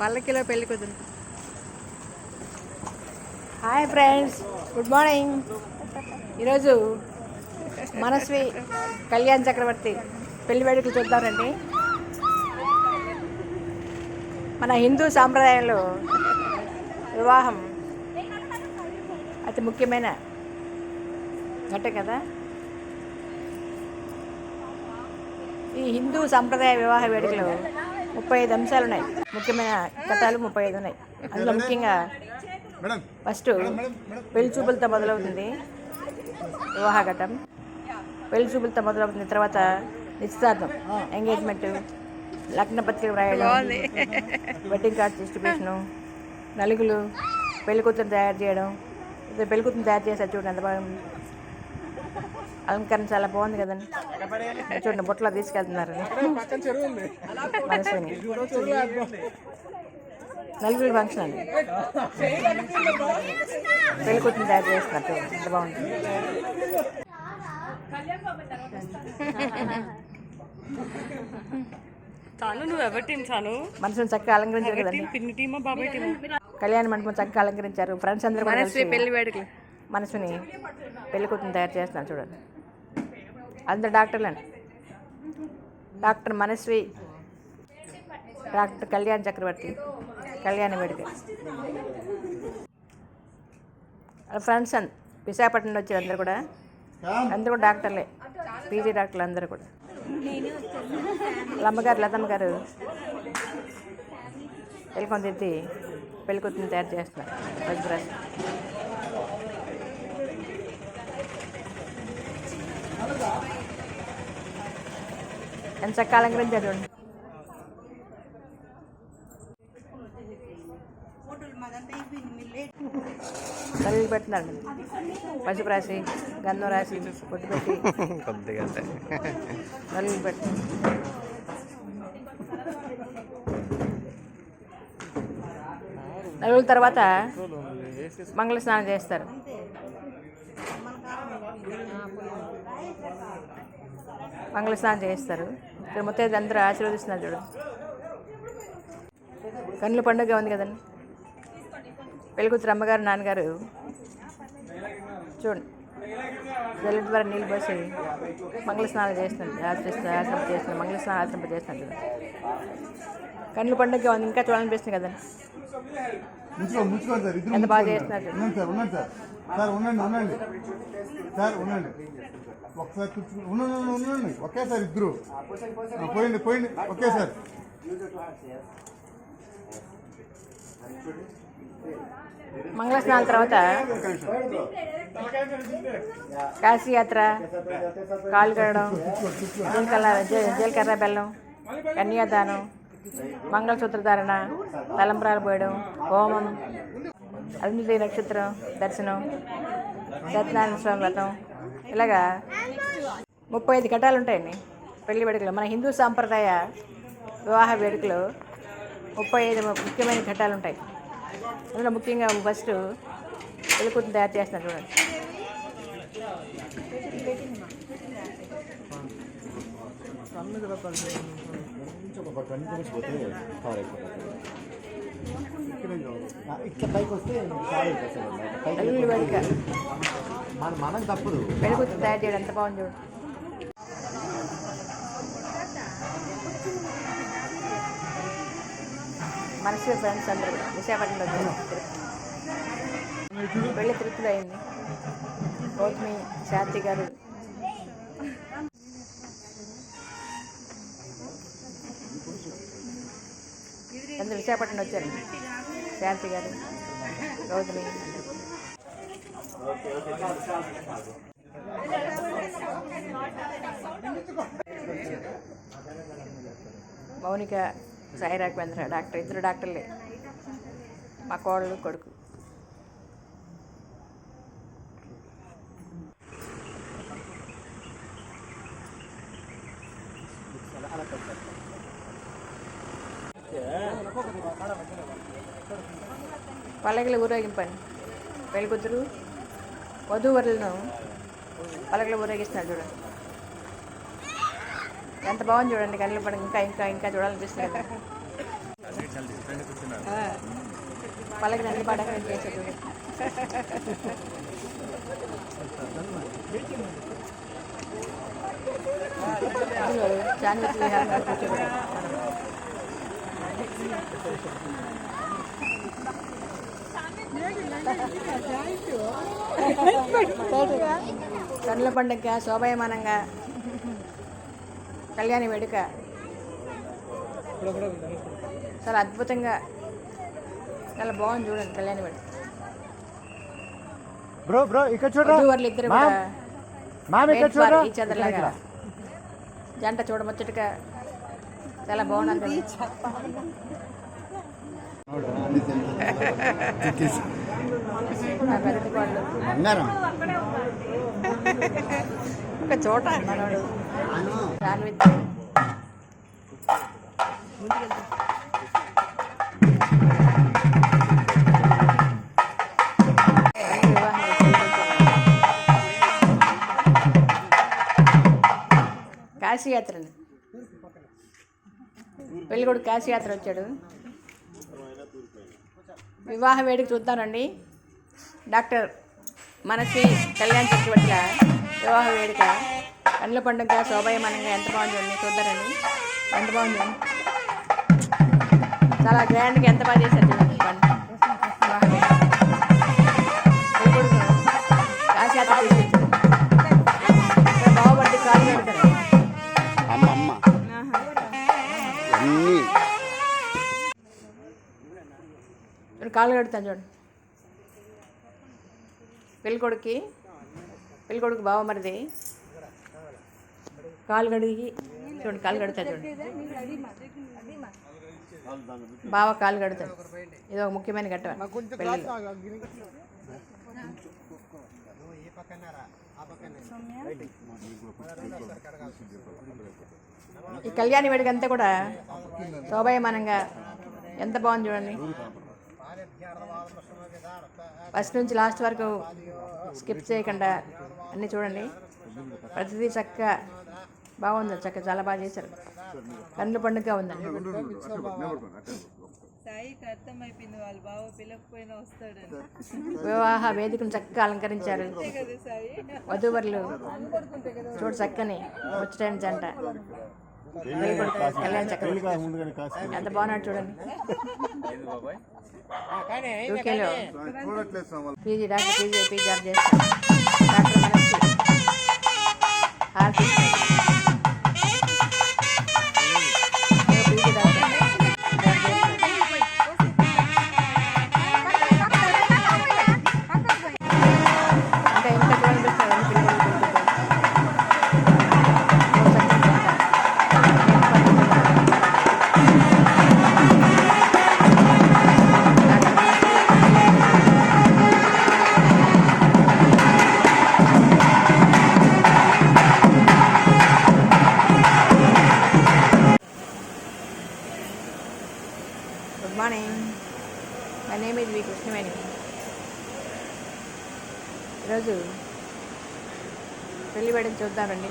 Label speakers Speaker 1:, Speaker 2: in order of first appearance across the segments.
Speaker 1: పల్లకిలో పెళ్ళి కుదురు హాయ్ ఫ్రెండ్స్ గుడ్ మార్నింగ్. ఈరోజు మనస్వి కళ్యాణ్ చక్రవర్తి పెళ్ళి వేడుకలు చూద్దామండి. మన హిందూ సాంప్రదాయంలో వివాహం అతి ముఖ్యమైన ఘట్టం కదా? ఈ హిందూ సాంప్రదాయ వివాహ వేడుకలో ముప్పై ఐదు అంశాలు ఉన్నాయి ముఖ్యమైన ఘట్టాలు ముప్పై ఐదు ఉన్నాయి. అందులో ముఖ్యంగా
Speaker 2: మేడం
Speaker 1: ఫస్ట్ పెళ్ళి చూపులతో మొదలవుతుంది వివాహ ఘట్టం పెళ్ళి చూపులతో మొదలవుతుంది తర్వాత నిశ్చితార్థం ఎంగేజ్మెంట్ లగ్న పత్రిక వ్రాయడం వెడ్డింగ్ కార్డ్ డిస్ట్రిబ్యూషను నలుగులు పెళ్ళి కూతురు తయారు చేయడం ఇది పెళ్ళి కూతురు తయారు చేశారు చూడండి ఎంత బాగా అలంకరణ చాలా బాగుంది కదండి. చూడండి బుట్టలో తీసుకెళ్తున్నారు. మనసుని. నలుగురు ఫంక్షన్ అండి. పెళ్ళి కూతురు తయారు చేస్తున్నారు ఎంత బాగుంది
Speaker 3: చాలు నువ్వు చాలు?
Speaker 1: మనసుని చక్కగా అలంకరించారు కదండి.
Speaker 3: పిన్ని టీమా బాబాయ్ టీమా
Speaker 1: కళ్యాణ మండపం చక్కగా అలంకరించారు. ఫ్రెండ్స్ అందరూ కలిసి
Speaker 3: పెళ్ళి వేడుకలు.
Speaker 1: మనసుని పెళ్ళి కూతురు తయారు చేస్తున్నారు చూడండి. అందరు డాక్టర్లండి డాక్టర్ మనస్వి డాక్టర్ కళ్యాణ్ చక్రవర్తి కళ్యాణ వేడుక. ఫ్రెండ్స్ విశాఖపట్నం వచ్చి అందరు కూడా. అందరూ కూడా డాక్టర్లే. పీజీ డాక్టర్లు అందరూ కూడా. లమ్మగారు అమ్మగారు లతమ్మ గారు పెళ్ళికొని తిట్టి పెళ్ళి తయారు చేస్తున్నారు. ఫస్ట్ ఎంత చక్కగా అలంకరించారు చూడండి తల్లి పెడుతున్నారండి పసుపు రాసి గంధం రాసి పొట్టు పెట్టి.
Speaker 2: కొద్దిగా
Speaker 1: నలుగురు పెట్టి నలుగురు తర్వాత మంగళ స్నానం చేస్తారు. మంగళ స్నానం చేస్తారు ఇక్కడ మొత్తం అందరూ ఆశీర్వదిస్తున్నారు చూడు. కన్నుల పండుగ ఉంది కదండి. పెళ్ళికూతురు అమ్మగారు నాన్నగారు. చూడండి. జల్లి ద్వారా నీళ్ళు పోసి మంగళ స్నానం చేస్తుంది ఆచరిస్తుంది ఆశ్రమ చేస్తుంది మంగళ స్నానం ఆశ్రమ చేస్తుంది కన్నుల పండుగ ఉంది. ఇంకా చూడాలనిపిస్తుంది కదండి. ఎంత బాగా. చేస్తున్నారు.
Speaker 2: సార్ ఉండండి ఉండండి. సార్ ఉండండి. ఒకసారి కూర్చుని ఉండండి ఉండండి, ఉండండి. ఒకేసారి ఇద్దరు. ఆ, పోయింది పోయింది. ఒకేసారి
Speaker 1: మంగళ స్నానం తర్వాత? కాశీయాత్ర? కాలు కడడం? జీలకర్ర జీలకర్ర బెల్లం కన్యాదానం మంగళసూత్ర ధారణ తలంబ్రాలు పోయడం హోమం. అరుంధతి నక్షత్రం దర్శనం సత్యనారాయణ స్వామి వ్రతం ఇలాగా ముప్పై ఐదు ఘట్టాలు ఉంటాయండి పెళ్ళి వేడుకలు మన హిందూ సాంప్రదాయ వివాహ వేడుకలు ముప్పై ఐదు ముఖ్యమైన ఘట్టాలు ఉంటాయి అందులో ముఖ్యంగా ఫస్ట్ పెళ్ళి కూతురు తయారు చేస్తున్నారు చూడండి
Speaker 4: పైకి
Speaker 1: వేడుక
Speaker 4: మన మనం తప్పదు.
Speaker 1: కూతురు తయారు చేయడం ఎంత బాగుంది చూడు మనసు ఫ్రెండ్స్ అందరూ విశాఖపట్నంలో పెళ్ళి తిరుపతిలో అయింది గౌతమి శాంతి గారు నుంచి విశాఖపట్నం వచ్చారు. శాంతి గారు గౌతమి మౌనిక సాయి రాఘవేంద్ర డాక్టర్ ఇద్దరు డాక్టర్లే. మా కోడలు కొడుకు. పలకలు ఊరేగింపండి. పెళ్ళికూతురు వధూవరులను పలకలు ఊరేగిస్తున్నారు చూడండి. ఎంత బాగుంది చూడండి కళ్ళు పడి ఇంకా ఇంకా ఇంకా చూడాలనిపిస్తుంది కదా. వాళ్ళకి రెండు పడక చేసేది కూర్చోబెట్టారు కన్నుల పండుగ శోభాయమానంగా కళ్యాణి వేడుక. చాలా అద్భుతంగా చాలా బాగుంది చూడండి కళ్యాణి వేడుక.
Speaker 4: బ్రో బ్రో ఇక్కడ
Speaker 1: వధూవరులు ఇద్దరు కూడా జంట చూడముచ్చటగా చాలా బాగున్నది
Speaker 2: బంగారం?
Speaker 1: ఒక చోట మనోడు. దాని విత్ కాశీయాత్ర వచ్చాడు. వివాహ వేడుక చూద్దామండి. డాక్టర్ మనసి కళ్యాణ్ చక్రవర్తిల వివాహ వేడుక. కండ్ల పండుగ శోభాయమానంగా ఎంత బాగుంది చూద్దారండి. ఎంత బాగుంది చాలా గ్రాండ్గా ఎంత బాగా చేశారు ఇప్పుడు కాలు కడుతాను చూడండి. పెళ్ళికొడుకి పెళ్ళికొడుకు బావ మరిది. కాలు కడిగి చూడండి కాలు కడతా చూడండి. బావ కాలు కడతాడు ఇది ఒక ముఖ్యమైన ఘట్టం పెళ్ళిలో. ఈ కళ్యాణి వేడుక అంతా కూడా శోభాయమానంగా ఎంత బాగుంది చూడండి. ఫస్ట్ నుంచి లాస్ట్ వరకు స్కిప్ చేయకుండా అన్నీ చూడండి. ప్రతిదీ చక్కగా బాగుంది చక్క చాలా బాగా చేశారు. కన్ను పండుగ ఉందండి. వివాహ వేదికను చక్కగా అలంకరించారు. వధూవరులు. చూడు చక్కని ముచ్చటైన జంట. ఎంత బాగున్నాడు చూడండి. యూకేలో
Speaker 2: చూడట్లేదు
Speaker 1: PG doctor PG PG job చేస్తాడు మార్నింగ్ మై నేమ్ ఇది వి కృష్ణవేణి ఈరోజు పెళ్ళి వేడుక చూద్దామండి.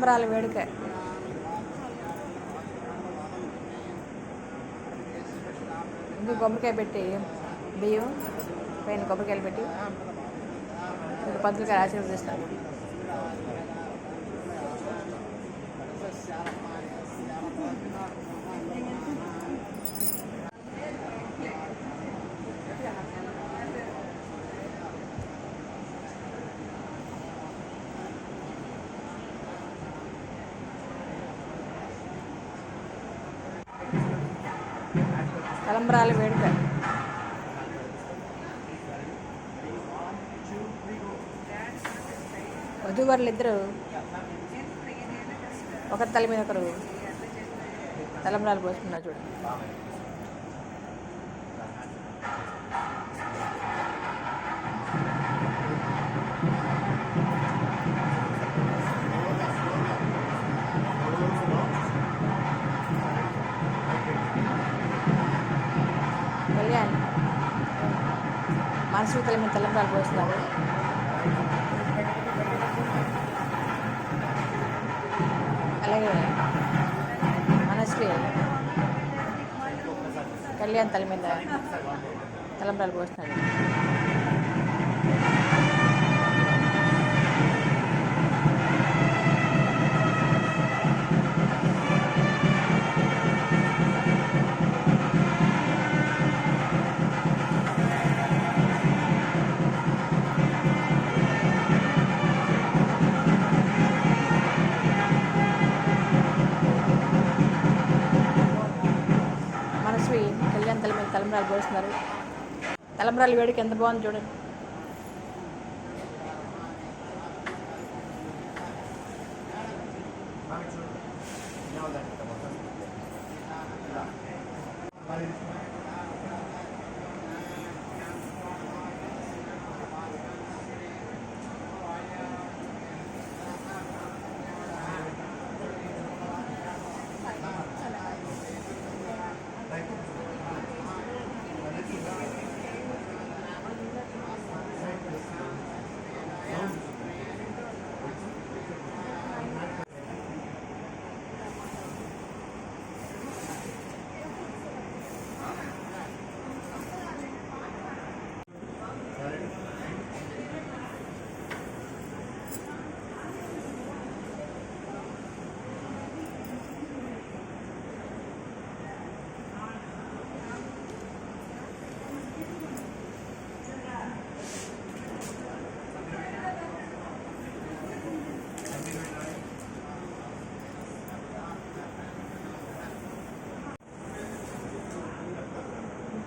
Speaker 1: తలంబ్రాల వేడుక. ముందు కొబ్బరికాయ పెట్టి బియ్యం పైన కొబ్బరికాయలు పెట్టి ఒక పంతులు గారు తలంబ్రాల వేడుక వధూవరులు ఇద్దరు ఒకరి తల మీద ఒకరు తలంబ్రాలు పోసుకున్నారు చూడండి కళ్యాణ్ మనసు తల మీద తలంబ్రాలు పోస్తున్నారు. మనశ్రీ కళ్యాణ్ తల మీద తలంబ్రాలు పోస్తున్నాడు. తలంబ్రాలు వేడికి ఎంత బాగుంది చూడండి Thank you.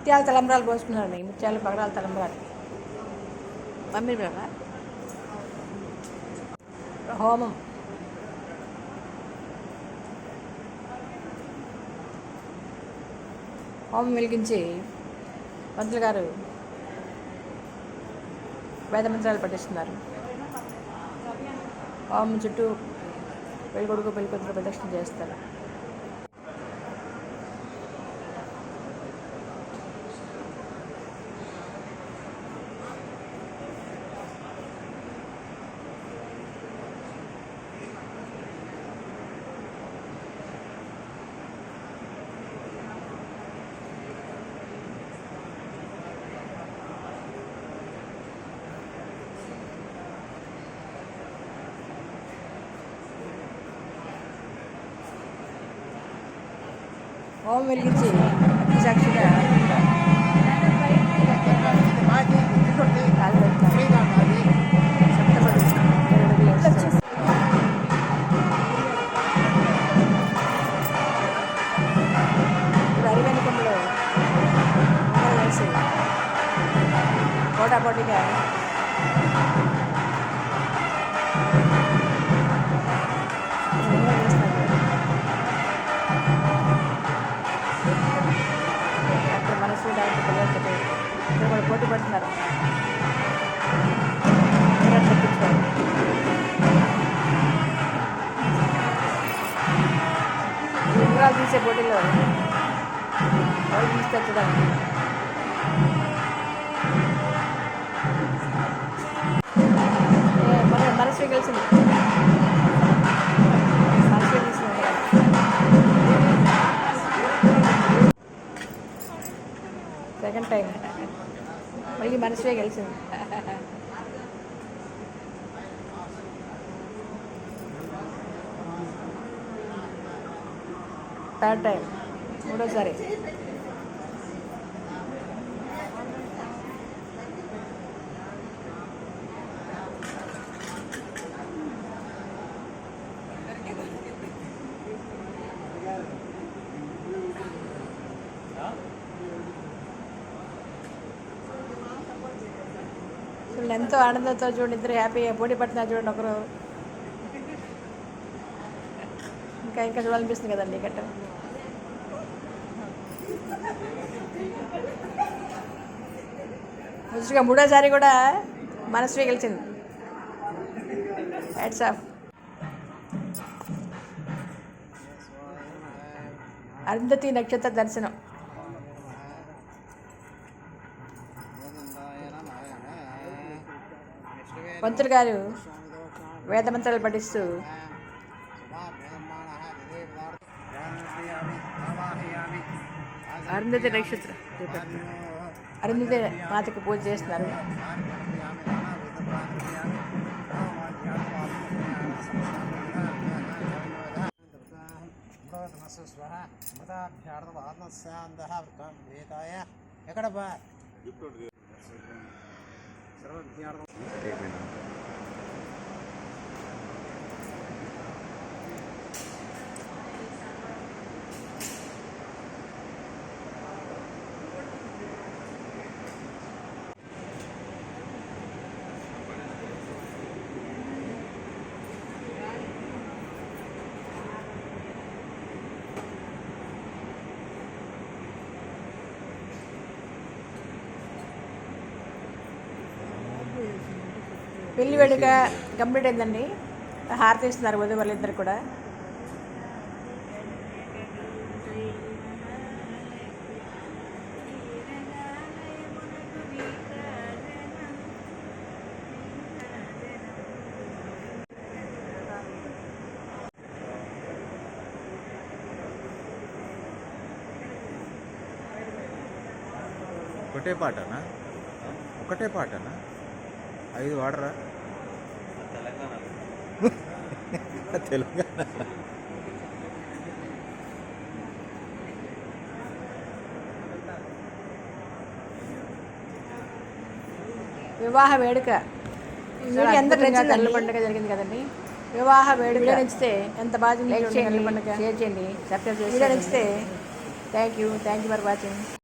Speaker 1: ముత్యాల తలంబ్రాలు పోసుకున్నారండి ముత్యాల పగడాల తలంబ్రాలు. మమ్మీ హోమం. హోమం వెలిగించి పంతులు గారు వేద మంత్రాలు పఠిస్తున్నారు. హోమం చుట్టూ పెళ్ళికొడుకు పెళ్ళికొడుకు ప్రదక్షిణ చేస్తారు. హోమం వెలిగించి అగ్ని సాక్షిగా రోడ్డులో పోయి తీసుకొచ్చడం మన మనసు కలిసింది సెకండ్ టైం మళ్ళీ మనసువే కలిసింది థర్డ్ టైం మూడోసారి. ఎంతో ఆనందంతో చూడండి ఇద్దరు హ్యాపీగా పోటీ పడుతున్నారు చూడండి ఒకరు. ఇంకా ఇంకా చూడాలనిపిస్తుంది కదండి గట్ట ముసుగా మూడోసారి కూడా మనసు గెలిచింది హెడ్స్ ఆఫ్ అరుంధతి నక్షత్ర దర్శనం. పంతులు గారు వేదమంత్రాలు పఠిస్తూ అరుంధతి నక్షత్ర. అరుంధతి మాతకు పూజ చేస్తున్నారు.
Speaker 4: ఎక్కడ బా
Speaker 1: పెళ్ళి వేడుక కంప్లీట్ అయిందండి. హారతి ఇస్తున్నారు వధు వాళ్ళిద్దరు కూడా.
Speaker 5: ఒకటే పాటనా? ఒకటే పాటనా? ఐదు వాడరా? తెలంగాణ.
Speaker 1: వివాహ వేడుక. పండుగ జరిగింది కదండి. వివాహ వేడుక. నచ్చితే ఎంత బాగా లైక్ చేయండి షేర్ చేయండి సబ్స్క్రైబ్ నచ్చితే thank you thank you for watching.